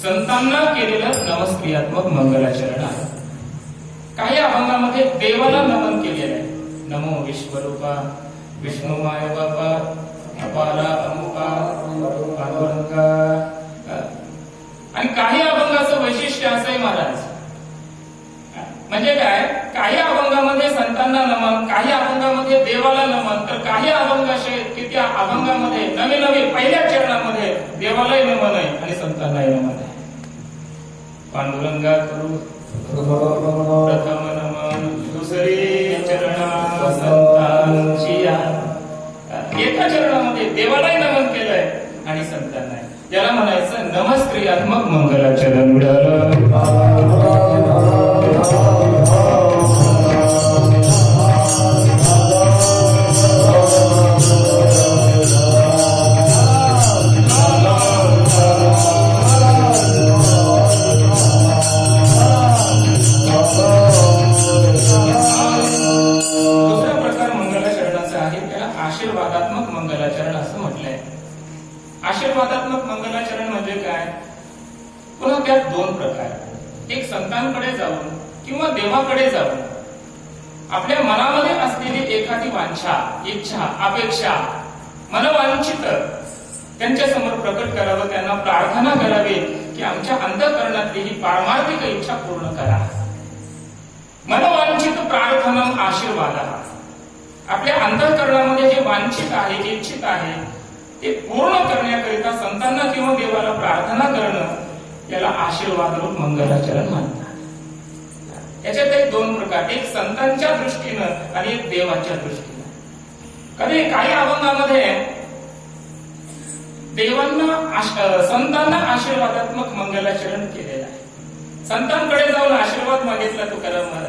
संतांना केलेलं नमस्क्रियात्मक मंगलाचरण आहे. काही अभंगामध्ये देवाला नमन केलेलं आहे. नमो विश्वरूपा विष्णू माय बापा अपाला अमुका पांडुरंगा आणि काही अभंगाचं वैशिष्ट्य असं आहे महाराज. म्हणजे काय? काही अभंगामध्ये अभंगामध्ये देवाला नमन. तर काही अभंग असे आहेत की त्या अभंगामध्ये नवीन नवीन पहिल्या चरणामध्ये देवालाही नमन आहे आणि संतांनाही नमन आहे. पांडुरंगा करू. प्रथम नमन. दुसरे चरणा संतांची एका चरणामध्ये देवालाही नमन केलंय आणि संतांना याला म्हणायचं नमस्क्रियात्मक मंगलाचरण मिळालं त्याला आशीर्वादात्मक मंगलाचरण असं म्हटलंय. आशीर्वादात्मक मंगलाचरण म्हणजे काय? पुन्हा त्यात दोन प्रकार. एक संतांकडे जाऊन किंवा देवाकडे जाऊन. आपल्या मनामध्ये असलेली एखादी वांछा इच्छा अपेक्षा मनवांछित त्यांच्यासमोर प्रकट करावं त्यांना प्रार्थना करावी की आमच्या अंतकरणातली ही पारमार्थिक इच्छा पूर्ण करा. मनवांछित प्रार्थना आशीर्वाद. आपल्या अंतःकरणामध्ये जे वांछित आहे जे इच्छित आहे ते पूर्ण करण्याकरिता संतांना किंवा देवाला प्रार्थना करणं याला आशीर्वाद रूप मंगलाचरण म्हणतात. याच्यात एक दोन प्रकार एक संतांच्या दृष्टीनं आणि एक देवाच्या दृष्टीनं. कधी काही अभंगामध्ये देवांना आश- संतांना आशीर्वादात्मक मंगलाचरण केलेलं आहे. संतांकडे जाऊन आशीर्वाद मागितला तुकाराम